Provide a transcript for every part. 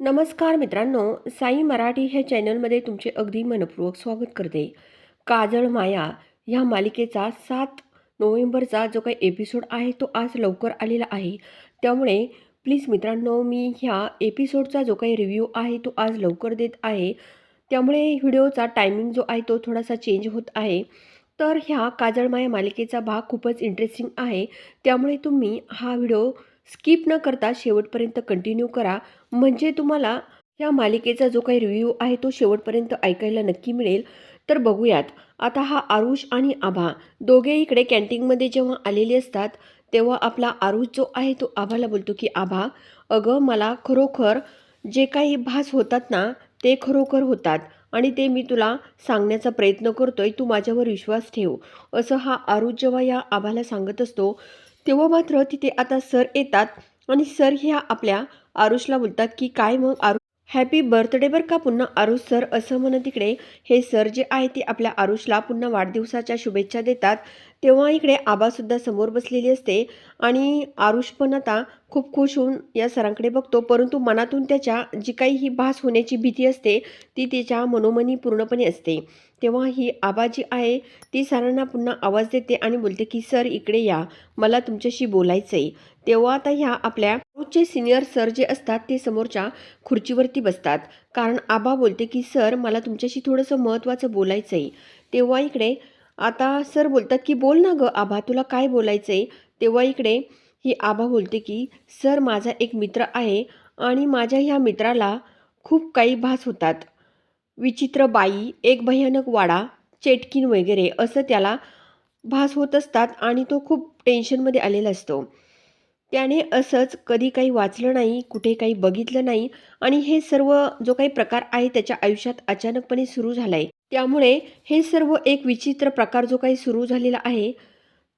नमस्कार मित्रांनो साई मराठी ह्या चॅनलमध्ये तुमचे अगदी मनपूर्वक स्वागत करते. काजळ माया ह्या मालिकेचा सात नोव्हेंबरचा जो काही एपिसोड आहे तो आज लवकर आलेला आहे. त्यामुळे प्लीज मित्रांनो मी ह्या एपिसोडचा जो काही रिव्ह्यू आहे तो आज लवकर देत आहे. त्यामुळे व्हिडिओचा टायमिंग जो आहे तो थोडासा चेंज होत आहे. तर ह्या काजळमाया मालिकेचा भाग खूपच इंटरेस्टिंग आहे. त्यामुळे तुम्ही हा व्हिडिओ स्किप न करता शेवटपर्यंत कंटिन्यू करा. म्हणजे तुम्हाला या मालिकेचा जो काही रिव्ह्यू आहे तो शेवटपर्यंत ऐकायला नक्की मिळेल. तर बघूयात. आता हा आरुष आणि आभा दोघे इकडे कॅन्टीनमध्ये जेव्हा आलेले असतात तेव्हा आपला आरुष जो आहे तो आभाला बोलतो की आभा अगं मला खरोखर जे काही भास होतात ना ते खरोखर होतात आणि ते मी तुला सांगण्याचा प्रयत्न करतोय. तू माझ्यावर विश्वास ठेव. असं हा आरुष जेव्हा या आभाला सांगत असतो तेव्हा मात्र तिथे आता सर येतात आणि सर ह्या आपल्या आरुषला बोलतात की काय मग आरुष? हॅपी बर्थडे बरं का पुन्हा आरुष सर असं म्हणत तिकडे हे सर जे आहे ते आपल्या आरुषला पुन्हा वाढदिवसाच्या शुभेच्छा देतात. तेव्हा इकडे आबासुद्धा समोर बसलेली असते आणि आरुष पण आता खूप खुश होऊन या सरांकडे बघतो. परंतु मनातून त्याच्या जी काही ही भास होण्याची भीती असते ती त्याच्या मनोमनी पूर्णपणे असते. तेव्हा ही आबा जी आहे. ती सरांना पुन्हा आवाज देते आणि बोलते की सर इकडे या. मला तुमच्याशी बोलायचं आहे तेव्हा आता ह्या आपल्या रोजचे सिनियर सर जे असतात ते समोरच्या खुर्चीवरती बसतात. कारण आबा बोलते की सर मला तुमच्याशी थोडंसं महत्त्वाचं बोलायचं आहे तेव्हा इकडे आता सर बोलतात की बोल ना गं आबा तुला काय बोलायचं आहे तेव्हा इकडे ही आबा बोलते की सर माझा एक मित्र आहे आणि माझ्या ह्या मित्राला खूप काही भास होतात. विचित्र बाई एक भयानक वाडा चेटकीन वगैरे असं त्याला भास होत असतात आणि तो खूप टेन्शनमध्ये आलेला असतो. त्याने असंच कधी काही वाचलं नाही कुठे काही बघितलं नाही आणि हे सर्व जो काही प्रकार आहे त्याच्या आयुष्यात अचानकपणे सुरू झाला आहे त्यामुळे हे सर्व एक विचित्र प्रकार जो काही सुरू झालेला आहे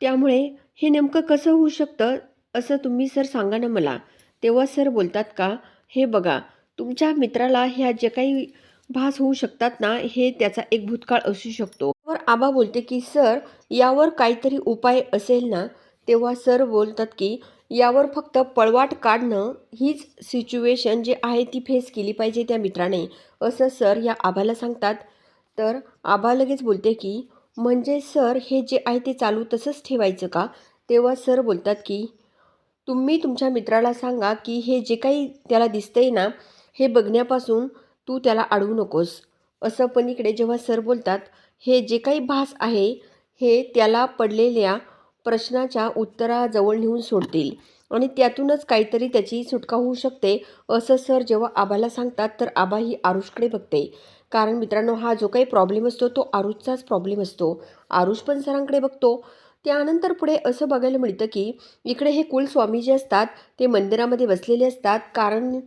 त्यामुळे हे नेमकं कसं होऊ शकतं असं तुम्ही सर सांगा ना मला. तेव्हा सर बोलतात का हे बघा तुमच्या मित्राला ह्या जे काही भास होऊ शकतात ना हे त्याचा एक भूतकाळ असू शकतो. तर आबा बोलते की सर यावर काहीतरी उपाय असेल ना? तेव्हा सर बोलतात की यावर फक्त पळवाट काढणं हीच सिच्युएशन जे आहे ती फेस केली पाहिजे त्या मित्राने असं सर या आबाला सांगतात. तर आबा लगेच बोलते की म्हणजे सर हे जे आहे ते चालू तसंच ठेवायचं का? तेव्हा सर बोलतात की तुम्ही तुमच्या मित्राला सांगा की हे जे काही त्याला दिसतंय ना हे बघण्यापासून तू त्याला अडवू नकोस. असं पण इकडे जेव्हा सर बोलतात हे जे काही भास आहे हे त्याला पडलेल्या प्रश्नाच्या उत्तराजवळ नेऊन सोडतील आणि त्यातूनच काहीतरी त्याची सुटका होऊ शकते असं सर जेव्हा आबाला सांगतात तर आबा ही आरुषकडे बघते. कारण मित्रांनो हा जो काही प्रॉब्लेम असतो तो आरुषचाच प्रॉब्लेम असतो. आरुष पण सरांकडे बघतो. त्यानंतर पुढे असं बघायला मिळतं की इकडे हे कुलस्वामी जे असतात ते मंदिरामध्ये बसलेले असतात. कारण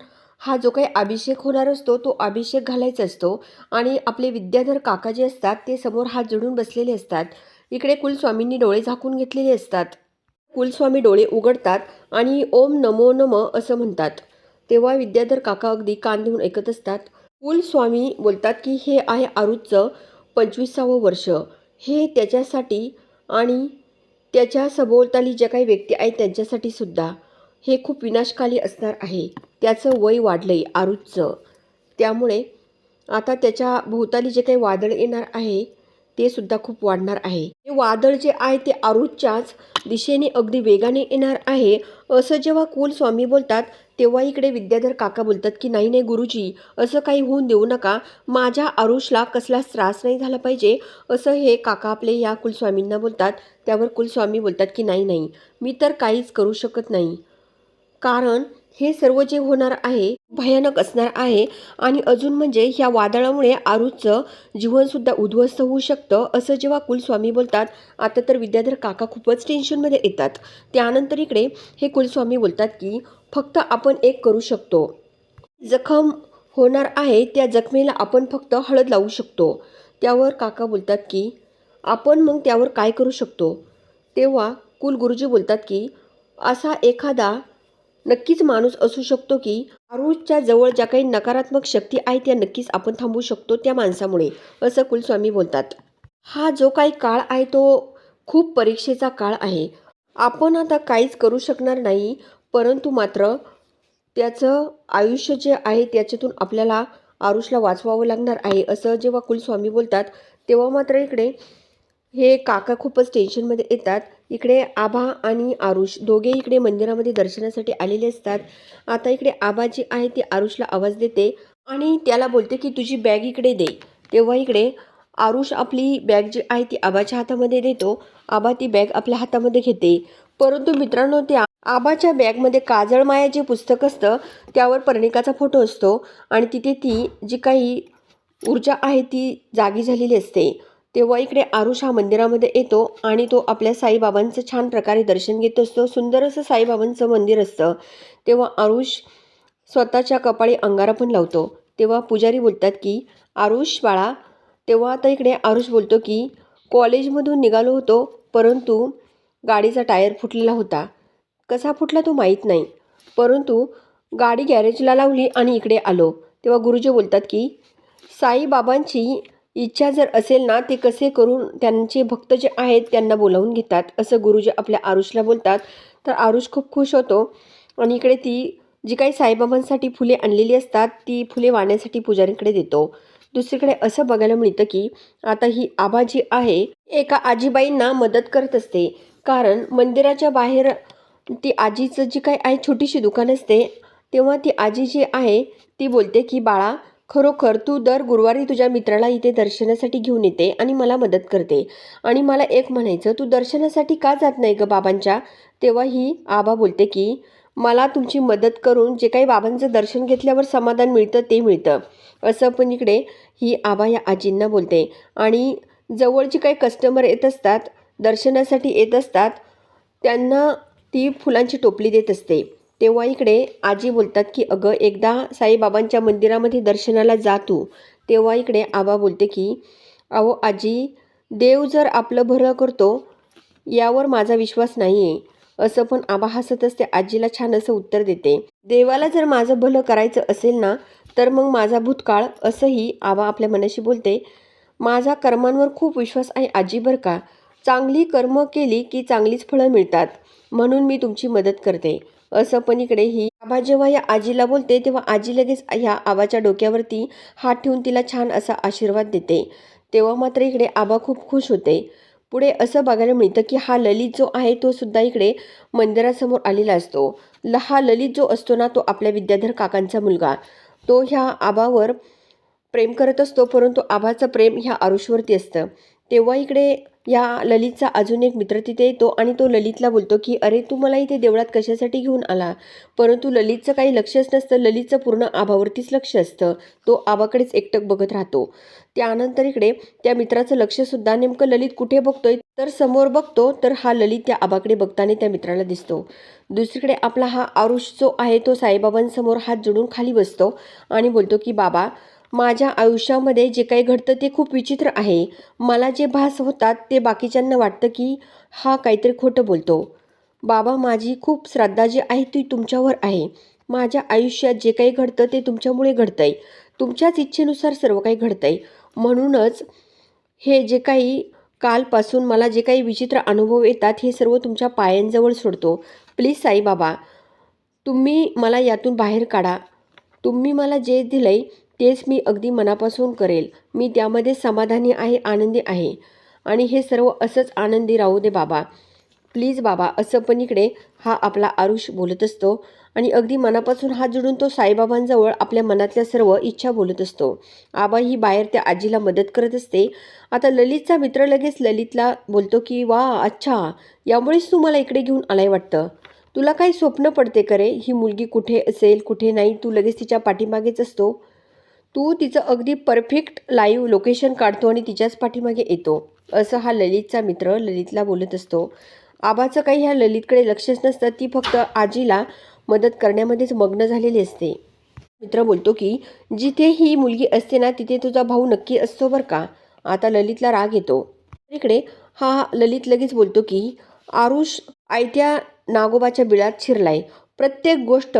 हा जो काही अभिषेक होणार असतो तो अभिषेक घालायचा असतो. आणि आपले विद्याधर काका जे असतात ते समोर हात जोडून बसलेले असतात. इकडे कुलस्वामींनी डोळे झाकून घेतलेले असतात. कुलस्वामी डोळे उघडतात आणि ओम नमो नम असं म्हणतात. तेव्हा विद्याधर काका अगदी कान देऊन ऐकत असतात. कुलस्वामी बोलतात की हे आहे आरुजचं पंचवीसावं वर्ष. हे त्याच्यासाठी आणि त्याच्या सभोवताली ज्या काही व्यक्ती आहेत त्यांच्यासाठी सुद्धा. हे खूप विनाशकाली असणार आहे. त्याचं वय वाढलं आहे आरुजचं त्यामुळे आता त्याच्या भोवताली जे काही वादळ येणार आहे ते सुद्धा खूप वाढणार आहे. हे वादळ जे आहे ते आरुजच्याच दिशेने अगदी वेगाने येणार आहे. असं जेव्हा कुलस्वामी बोलतात तेव्हा इकडे विद्याधर काका बोलतात की नाही नाही गुरुजी असं काही होऊन देऊ नका. माझ्या आरुषला कसलाच त्रास नाही झाला पाहिजे. असं हे काका आपले या कुलस्वामींना बोलतात. त्यावर कुलस्वामी बोलतात की नाही नाही मी तर काहीच करू शकत नाही. कारण हे सर्व जे होणार आहे भयानक असणार आहे आणि अजून म्हणजे ह्या वादळामुळे आरुचं जीवनसुद्धा उद्ध्वस्त होऊ शकतं असं जेव्हा कुलस्वामी बोलतात आता तर विद्याधर काका खूपच टेन्शनमध्ये येतात. त्यानंतर इकडे हे कुलस्वामी बोलतात की फक्त आपण एक करू शकतो. जखम होणार आहे त्या जखमेला आपण फक्त हळद लावू शकतो. त्यावर काका बोलतात की आपण मग त्यावर काय करू शकतो? तेव्हा कुलगुरुजी बोलतात की असा एखादा नक्कीच माणूस असू शकतो की आरुषच्या जवळ ज्या काही नकारात्मक शक्ती आहे त्या नक्कीच आपण थांबवू शकतो त्या माणसामुळे असं कुलस्वामी बोलतात. हा जो काही काळ आहे तो खूप परीक्षेचा काळ आहे. आपण आता काहीच करू शकणार नाही परंतु मात्र त्याचं आयुष्य जे आहे त्याच्यातून आपल्याला आरुषला वाचवावं लागणार आहे असं जेव्हा कुलस्वामी बोलतात तेव्हा मात्र इकडे हे काका खूपच टेन्शनमध्ये येतात. इकडे आभा आणि आरुष दोघे इकडे मंदिरामध्ये दर्शनासाठी आलेले असतात. आता इकडे आबा जी आहे ती आरुषला आवाज देते आणि त्याला बोलते की तुझी बॅग इकडे दे. तेव्हा इकडे आरुष आपली बॅग जी आहे ती आबाच्या हातामध्ये देतो. आबा ती बॅग आपल्या हातामध्ये घेते. परंतु मित्रांनो त्या आबाच्या बॅगमध्ये काजळ माया जे पुस्तक असतं त्यावर पर्णिकाचा फोटो असतो आणि तिथे ती जी काही ऊर्जा आहे ती जागी झालेली असते. तेव्हा इकडे आरुष हा मंदिरामध्ये येतो आणि तो आपल्या साईबाबांचं छान प्रकारे दर्शन घेत असतो. सुंदर असं साईबाबांचं मंदिर असतं. तेव्हा आरुष स्वतःच्या कपाळी अंगारा पण लावतो. तेव्हा पुजारी बोलतात की आरुष बाळा तेव्हा आता इकडे आरुष बोलतो की कॉलेजमधून निघालो होतो परंतु गाडीचा टायर फुटलेला होता. कसा फुटला तो माहीत नाही. परंतु गाडी गॅरेजला लावली आणि इकडे आलो. तेव्हा गुरुजी बोलतात की साईबाबांची इच्छा जर असेल ना ते कसे करून त्यांचे भक्त जे आहेत त्यांना बोलावून घेतात? असं गुरुजी आपल्या आरुषला बोलतात. तर आरुष खूप खुश होतो. आणि इकडे ती जी काही साईबाबांसाठी फुले आणलेली असतात ती फुले वाहण्यासाठी पुजाऱ्यांकडे देतो. दुसरीकडे असं बघायला मिळतं की आता ही आबाजी आहे एका आजीबाईंना मदत करत असते. कारण मंदिराच्या बाहेर ती आजीचं जी काही आहे छोटीशी दुकान असते तेव्हा ती आजी जी आहे ती बोलते की बाळा खरोखर तू दर गुरुवारी तुझ्या मित्राला इथे दर्शनासाठी घेऊन येते आणि मला मदत करते. आणि मला एक म्हणायचं तू दर्शनासाठी का जात नाही ग बाबांच्या? तेव्हा ही आबा बोलते की मला तुमची मदत करून जे काही बाबांचं दर्शन घेतल्यावर समाधान मिळतं ते मिळतं. असं पण इकडे ही आबा या आजींना बोलते. आणि जवळची काही कस्टमर येत असतात दर्शनासाठी येत असतात त्यांना ती फुलांची टोपली देत असते. तेव्हा इकडे आजी बोलतात की अगं एकदा साईबाबांच्या मंदिरामध्ये दर्शनाला जातो तेव्हा इकडे आबा बोलते की अहो आजी देव जर आपलं भरं करतो यावर माझा विश्वास नाही आहे असं पण आबा हसत असते आजीला छान असं उत्तर देते. देवाला जर माझं भलं करायचं असेल ना तर मग माझा भूतकाळ असंही आबा आपल्या मनाशी बोलते. माझा कर्मांवर खूप विश्वास आहे आजी बरं का. चांगली कर्म केली की चांगलीच फळं मिळतात. म्हणून मी तुमची मदत करते. असं पण इकडे ही आबा जेव्हा या आजीला बोलते तेव्हा आजी लगेच ह्या आबाच्या डोक्यावरती हात ठेवून तिला छान असा आशीर्वाद देते. तेव्हा मात्र इकडे आबा खूप खुश होते. पुढे असं बघायला मिळतं की हा ललित जो आहे तो सुद्धा इकडे मंदिरासमोर आलेला असतो. ल हा ललित जो असतो ना तो आपल्या विद्याधर काकांचा मुलगा. तो ह्या आबावर प्रेम करत असतो परंतु आबाचं प्रेम ह्या आरुषवरती असतं. तेव्हा इकडे या ललितचा अजून एक मित्र तिथे येतो आणि तो ललितला बोलतो की अरे तू मला इथे देवळात कशासाठी घेऊन आला? परंतु ललितचं काही लक्षच नसतं. ललितचं पूर्ण आभावरतीच लक्ष असतं. तो आबाकडेच एकटक बघत राहतो. त्यानंतर इकडे त्या मित्राचं लक्षसुद्धा नेमकं ललित कुठे बघतोय? तर समोर बघतो तर हा ललित त्या आबाकडे बघताना त्या मित्राला दिसतो. दुसरीकडे आपला हा आरुष जो आहे तो साईबाबांसमोर हात जोडून खाली बसतो आणि बोलतो की बाबा माझ्या आयुष्यामध्ये जे काही घडतं ते खूप विचित्र आहे. मला जे भास होतात ते बाकीच्यांना वाटतं की हा काहीतरी खोटं बोलतो. बाबा माझी खूप श्रद्धा जी आहे ती तुमच्यावर आहे. माझ्या आयुष्यात जे काही घडतं ते तुमच्यामुळे घडतं आहे तुमच्याच इच्छेनुसार सर्व काही घडतं आहे म्हणूनच हे जे काही कालपासून मला जे काही विचित्र अनुभव येतात हे सर्व तुमच्या पायांजवळ सोडतो. प्लीज साईबाबा तुम्ही मला यातून बाहेर काढा. तुम्ही मला जे दिलंय तेच मी अगदी मनापासून करेल. मी त्यामध्ये समाधानी आहे आनंदी आहे. आणि हे सर्व असंच आनंदी राहू दे बाबा. प्लीज बाबा असं पण इकडे हा आपला आरुष बोलत असतो आणि अगदी मनापासून हात जोडून तो साईबाबांजवळ आपल्या मनातल्या सर्व इच्छा बोलत असतो. आबा ही बाहेर त्या आजीला मदत करत असते. आता ललितचा मित्र लगेच ललितला बोलतो की वा अच्छा यामुळेच तू मला इकडे घेऊन आलाय वाटतं. तुला काही स्वप्न पडते करे ही मुलगी कुठे असेल कुठे नाही तू लगेच तिच्या पाठीमागेच असतो. तू तिचं अगदी परफेक्ट लाईव्ह लोकेशन काढतो आणि तिच्याच पाठीमागे येतो. असं हा ललितचा मित्र ललितला बोलत असतो. आबाचं काही ह्या ललितकडे लक्षच नसतं. ती फक्त आजीला मदत करण्यामध्येच मग्न झालेली असते. मित्र बोलतो की जिथे ही मुलगी असते ना तिथे तुझा भाऊ नक्की असतो बरं का? आता ललितला राग येतो. इकडे हा ललित लगेच बोलतो की आरुष आयत्या नागोबाच्या बिळात शिरलाय. प्रत्येक गोष्ट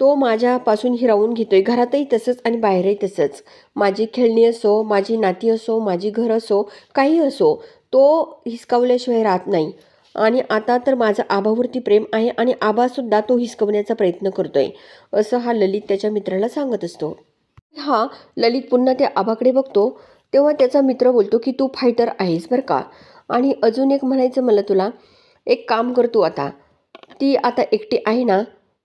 तो माझ्यापासून हिरावून घेतोय. घरातही तसंच आणि बाहेरही तसंच. माझी खेळणी असो माझी नाती असो माझी घर असो काही असो तो हिसकावल्याशिवाय राहत नाही. आणि आता तर माझं आबावरती प्रेम आहे आणि आबासुद्धा तो हिसकवण्याचा प्रयत्न करतोय. असं हा ललित त्याच्या मित्राला सांगत असतो. हा ललित पुन्हा त्या आबाकडे बघतो. तेव्हा त्याचा मित्र बोलतो की तू फायटर आहेस बरं का? आणि अजून एक म्हणायचं मला तुला. एक काम कर तू आता. ती आता एकटी आहे ना.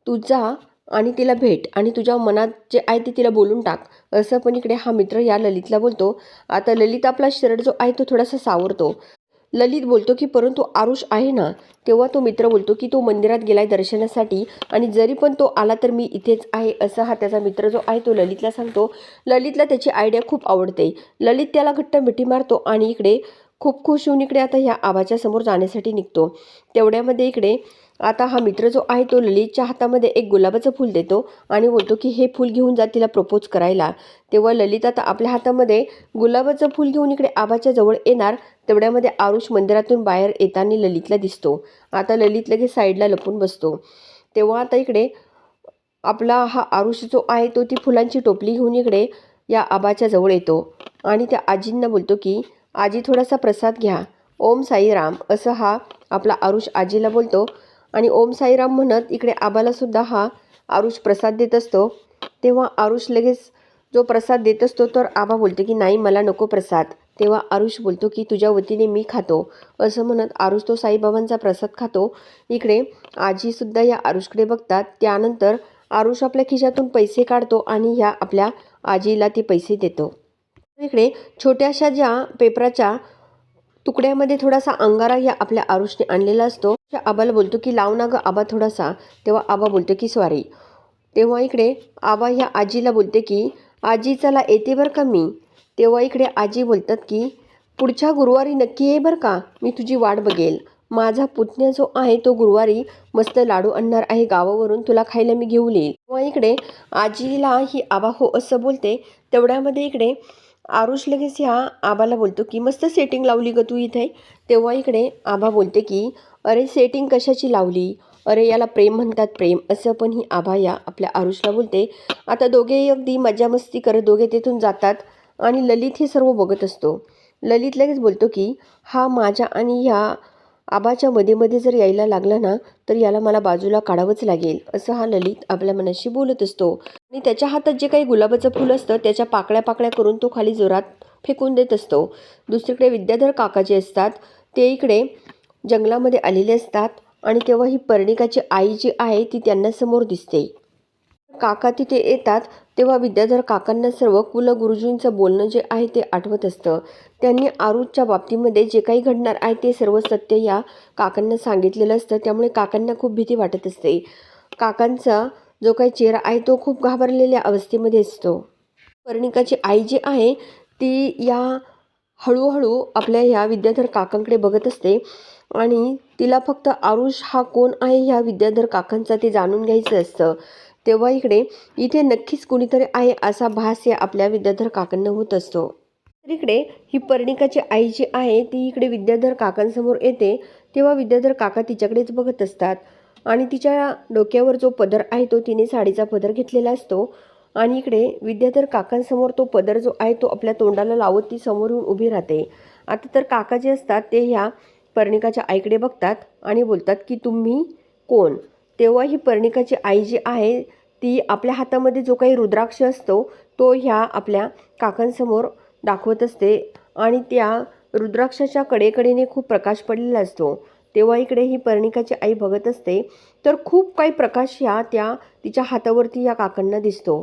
तू जा. आणि तिला भेट आणि तुझ्या मनात जे आहे ते तिला बोलून टाक. असं पण इकडे हा मित्र या ललितला बोलतो. आता ललित आपला शर्ट जो आहे तो थोडासा सावरतो. ललित बोलतो की परंतु आरुष आहे ना? तेव्हा तो मित्र बोलतो की तो मंदिरात गेलाय दर्शनासाठी आणि जरी पण तो आला तर मी इथेच आहे असा हा त्याचा मित्र जो आहे तो ललितला सांगतो. ललितला त्याची आयडिया खूप आवडते. ललित त्याला घट्ट मिठी मारतो आणि इकडे खूप खुश होऊन इकडे आता ह्या आबाच्या समोर जाण्यासाठी निघतो. तेवढ्यामध्ये इकडे आता हा मित्र जो आहे तो ललितच्या हातामध्ये एक गुलाबाचं फूल देतो आणि बोलतो की हे फूल घेऊन जा तिला प्रपोज करायला. तेव्हा ललित आता आपल्या हातामध्ये गुलाबाचं फूल घेऊन इकडे आबाच्या जवळ येणार. तेवढ्यामध्ये आरुष मंदिरातून बाहेर येताना ललितला दिसतो. आता ललित लगेच साईडला लपून बसतो. तेव्हा आता इकडे आपला हा आरुष जो आहे तो ती फुलांची टोपली घेऊन इकडे या आबाच्या जवळ येतो आणि त्या आजींना बोलतो की आजी थोडासा प्रसाद घ्या. ओम साईराम असं हा आपला आरुष आजीला बोलतो. आणि ओम साईराम म्हणत इकडे आबालासुद्धा हा आरुष प्रसाद देत असतो. तेव्हा आरुष लगेच जो प्रसाद देत असतो तर आबा बोलतो की नाही मला नको प्रसाद. तेव्हा आरुष बोलतो की तुझ्या वतीने मी खातो. असं म्हणत आरुष तो साईबाबांचा प्रसाद खातो. इकडे आजीसुद्धा या आरुषकडे बघतात. त्यानंतर आरुष आपल्या खिशातून पैसे काढतो आणि ह्या आपल्या आजीला ते पैसे देतो. इकडे छोट्याशा ज्या पेपराच्या तुकड्यामध्ये थोडासा अंगारा या आपल्या आरुषने आणलेला असतो आबाला बोलतो की लाव ना गं आबा थोडासा. तेव्हा आबा बोलतो की सॉरी. तेव्हा इकडे आबा ह्या आजीला बोलते की आजी चला येते बरं का मी? तेव्हा इकडे आजी बोलतात की पुढच्या गुरुवारी नक्की ये बरं का? मी तुझी वाट बघेल. माझा पुतण्या जो आहे तो गुरुवारी मस्त लाडू आणणार आहे गावावरून. तुला खायला मी घेऊन येईल. तेव्हा इकडे आजीला ही आबा हो असं बोलते. तेवढ्यामध्ये इकडे आरुष लगेच ह्या आबाला बोलतो की मस्त सेटिंग लावली ग तू इथे. तेव्हा इकडे आबा बोलते की अरे सेटिंग कशाची लावली? अरे याला प्रेम म्हणतात प्रेम. असं पण ही आभाया आपल्या आरुषला बोलते. आता दोघेही अगदी मजामस्ती करत दोघे तिथून जातात आणि ललित हे सर्व बघत असतो. ललित लगेच बोलतो की हा माझ्या आणि ह्या आबाच्या मध्ये मध्ये जर यायला लागला ना तर याला मला बाजूला काढावंच लागेल. असं हा ललित आपल्या मनाशी बोलत असतो. आणि त्याच्या हातात जे काही गुलाबाचं फुल असतं त्याच्या पाकळ्या पाकळ्या करून तो खाली जोरात फेकून देत असतो. दुसरीकडे विद्याधर काका जे असतात ते इकडे जंगलामध्ये आलेले असतात आणि तेव्हा ही पर्णिकाची आई जी आहे ती त्यांना समोर दिसते. काका तिथे येतात तेव्हा विद्याधर काकांना सर्व कुलगुरुजींचं बोलणं जे आहे ते आठवत असतं. त्यांनी आरुजच्या बाबतीमध्ये जे काही घडणार आहे ते सर्व सत्य या काकांना सांगितलेलं असतं त्यामुळे काकांना खूप भीती वाटत असते. काकांचा जो काही चेहरा आहे तो खूप घाबरलेल्या अवस्थेमध्ये असतो. पर्णिकाची आई जी आहे ती या हळूहळू आपल्या ह्या विद्याधर काकांकडे बघत असते. आणि तिला फक्त आरुष हा कोण आहे ह्या विद्याधर काकांचा ते जाणून घ्यायचं असतं. तेव्हा इकडे इथे नक्कीच कुणीतरी आहे असा भास या आपल्या विद्याधर काकांना होत असतो. तर इकडे ही पर्णिकाची आई जी आहे ती इकडे विद्याधर काकांसमोर येते. तेव्हा विद्याधर काका तिच्याकडेच बघत असतात. आणि तिच्या डोक्यावर जो पदर आहे तो तिने साडीचा पदर घेतलेला असतो. आणि इकडे विद्याधर काकांसमोर तो पदर जो आहे तो आपल्या तोंडाला लावत ती समोर येऊन उभी राहते. आता तर काका जे असतात ते ह्या पर्णिकाच्या आईकडे बघतात आणि बोलतात की तुम्ही कोण? तेव्हा ही पर्णिकाची आई जी आहे ती आपल्या हातामध्ये जो काही रुद्राक्ष असतो तो ह्या आपल्या काकांसमोर दाखवत असते आणि त्या रुद्राक्षाच्या कडेकडेने खूप प्रकाश पडलेला असतो. तेव्हा इकडे ही पर्णिकाची आई बघत असते तर खूप काही प्रकाश ह्या त्या तिच्या हातावरती या काकांना दिसतो.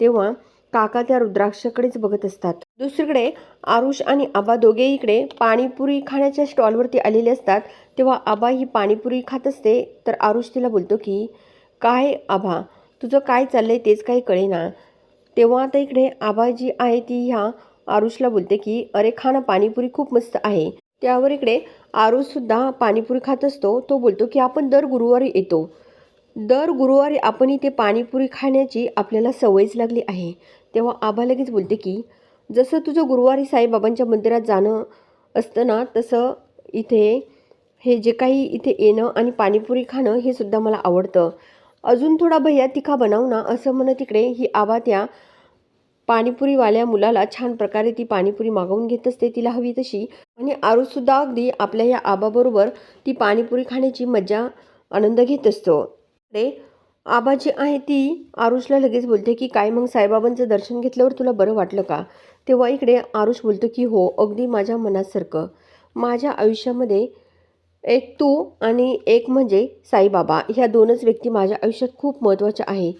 तेव्हा काका त्या रुद्राक्षाकडेच बघत असतात. दुसरीकडे आरुष आणि आबा दोघे इकडे पाणीपुरी खाण्याच्या स्टॉलवरती आलेले असतात. तेव्हा आबा ही पाणीपुरी खात असते तर आरुष तिला बोलतो की काय आभा तुझं काय चाललंय तेच काही कळेना. तेव्हा आता इकडे आबा जी आहे ती ह्या आरुषला बोलते की अरे खा ना पाणीपुरी खूप मस्त आहे. त्यावर इकडे आरुषसुद्धा पाणीपुरी खात असतो. तो बोलतो की आपण दर गुरुवारी येतो. दर गुरुवारी आपण इथे पाणीपुरी खाण्याची आपल्याला सवयच लागली आहे. तेव्हा आबा लगेच बोलते की जसं तुझं गुरुवारी साईबाबांच्या मंदिरात जाणं असतं ना तसं इथे हे जे काही इथे येणं आणि पाणीपुरी खाणं हे सुद्धा मला आवडतं. अजून थोडा भैया तिखा बनव ना असं म्हणत तिकडे ही आबा त्या पाणीपुरीवाल्या मुलाला छान प्रकारे ती पाणीपुरी मागवून घेत असते तिला हवी तशी. आणि आरुषसुद्धा अगदी आपल्या या आबाबरोबर ती पाणीपुरी खाण्याची मजा आनंद घेत असतो. ते आबा जी आहे ती आरुषला लगेच बोलते की काय मग साईबाबांचं दर्शन घेतल्यावर तुला बरं वाटलं का? तेव्हा इकडे आरुष बोलतो की हो अगदी माझ्या मनासारखं. माझ्या आयुष्यामध्ये एक तू आणि एक म्हणजे साईबाबा ह्या दोनच व्यक्ती माझ्या आयुष्यात खूप महत्त्वाच्या आहे.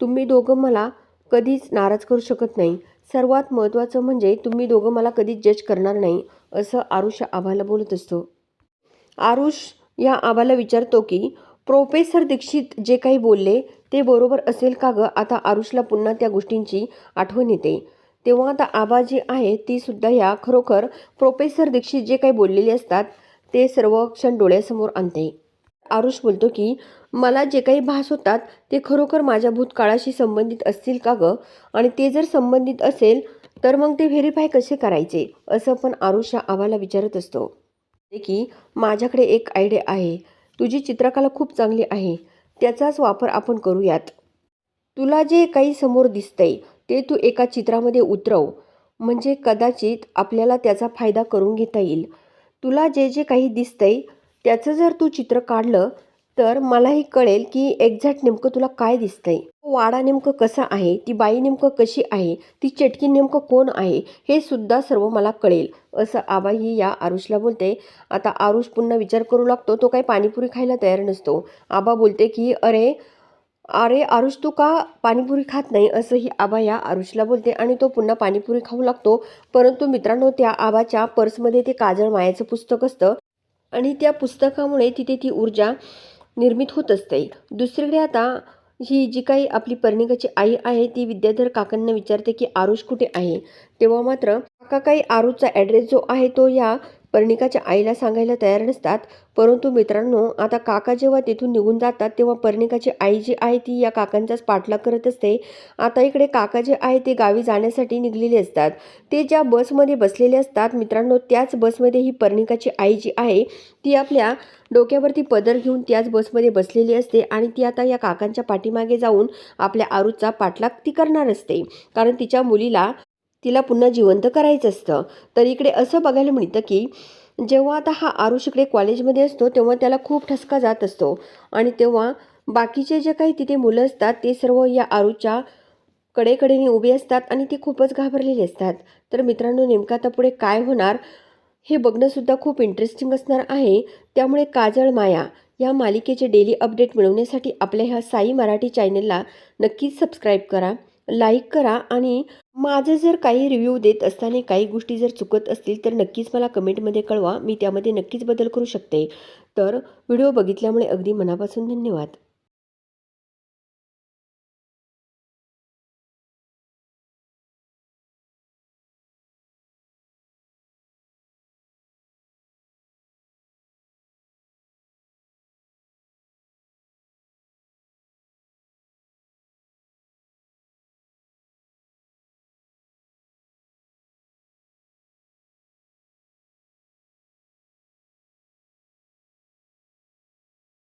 तुम्ही दोघं मला कधीच नाराज करू शकत नाही. सर्वात महत्त्वाचं म्हणजे तुम्ही दोघं मला कधीच जज करणार नाही असं आरुष आभाला आबाला बोलत असतो. आरुष या आबाला विचारतो की प्रोफेसर दीक्षित जे काही बोलले ते बरोबर असेल का गं? आता आरुषला पुन्हा त्या गोष्टींची आठवण येते. तेव्हा आता आबा जी आहे ती सुद्धा ह्या खरोखर प्रोफेसर दीक्षित जे काही बोललेले असतात ते सर्व क्षण डोळ्यासमोर आणते. आरुष बोलतो की मला जे काही भास होतात ते खरोखर माझ्या भूतकाळाशी संबंधित असतील का गं? आणि ते जर संबंधित असेल तर मग ते व्हेरीफाय कसे करायचे? असं पण आरुष आबाला विचारत असतो. की माझ्याकडे एक आयडिया आहे. तुझी चित्रकला खूप चांगली आहे. त्याचाच वापर आपण करूयात. तुला जे काही समोर दिसतंय ते तू एका चित्रामध्ये उतरव. म्हणजे कदाचित आपल्याला त्याचा फायदा करून घेता येईल. तुला जे जे काही दिसतंय त्याचं जर तू चित्र काढलं तर मलाही कळेल की एक्झॅक्ट नेमकं तुला काय दिसतंय. वाडा नेमकं कसा आहे? ती बाई नेमकं कशी आहे? ती चटकी नेमकं कोण आहे? हे सुद्धा सर्व मला कळेल असं आबाही या आरुषला बोलते. आता आरुष पुन्हा विचार करू लागतो. तो काही पाणीपुरी खायला तयार नसतो. आबा बोलते की अरे अरे आरुष तू का पाणीपुरी खात नाही? असंही आबा या आरुषला बोलते आणि तो पुन्हा पाणीपुरी खाऊ लागतो. परंतु मित्रांनो त्या आबाच्या पर्समध्ये ते काजळ मायाचं पुस्तक असतं आणि त्या पुस्तकामुळे तिथे ती ऊर्जा निर्मित होत असते दुसरीकडे आता ही जी काही आपली पर्णिकाची आई आहे ती विद्याधर काकांना विचारते की आरुष कुठे आहे? तेव्हा मात्र काका काही आरुषचा ॲड्रेस जो आहे तो या पर्णिकाच्या आईला सांगायला तयार नसतात. परंतु मित्रांनो आता काका जेव्हा तिथून निघून जातात तेव्हा पर्णिकाची आई जी आहे ती या काकांचाच पाठलाग करत असते. आता इकडे काका जे आहे ते गावी जाण्यासाठी निघलेले असतात. ते ज्या बसमध्ये बसलेले असतात मित्रांनो त्याच बसमध्ये ही पर्णिकाची आई जी आहे ती आपल्या डोक्यावरती पदर घेऊन त्याच बसमध्ये बसलेली असते आणि ती आता या काकांच्या पाठीमागे जाऊन आपल्या आरूचा पाठलाग ती करणार असते. कारण तिच्या मुलीला तिला पुन्हा जिवंत करायचं असतं. तर इकडे असं बघायला मिळतं की जेव्हा आता हा आरुष इकडे कॉलेजमध्ये असतो तेव्हा त्याला खूप ठसका जात असतो. आणि तेव्हा बाकीचे जे काही तिथे मुलं असतात ते सर्व या आरूच्या कडेकडेने उभे असतात आणि ते खूपच घाबरलेले असतात. तर मित्रांनो नेमका आता पुढे काय होणार हे बघणंसुद्धा खूप इंटरेस्टिंग असणार आहे. त्यामुळे काजळ माया या मालिकेचे डेली अपडेट मिळवण्यासाठी आपल्या ह्या साई मराठी चॅनलला नक्कीच सबस्क्राईब करा. लाईक करा आणि माझं जर काही रिव्ह्यू देत असताना काही गोष्टी जर चुकत असतील तर नक्कीच मला कमेंटमध्ये कळवा. मी त्यामध्ये नक्कीच बदल करू शकते. तर व्हिडिओ बघितल्यामुळे अगदी मनापासून धन्यवाद.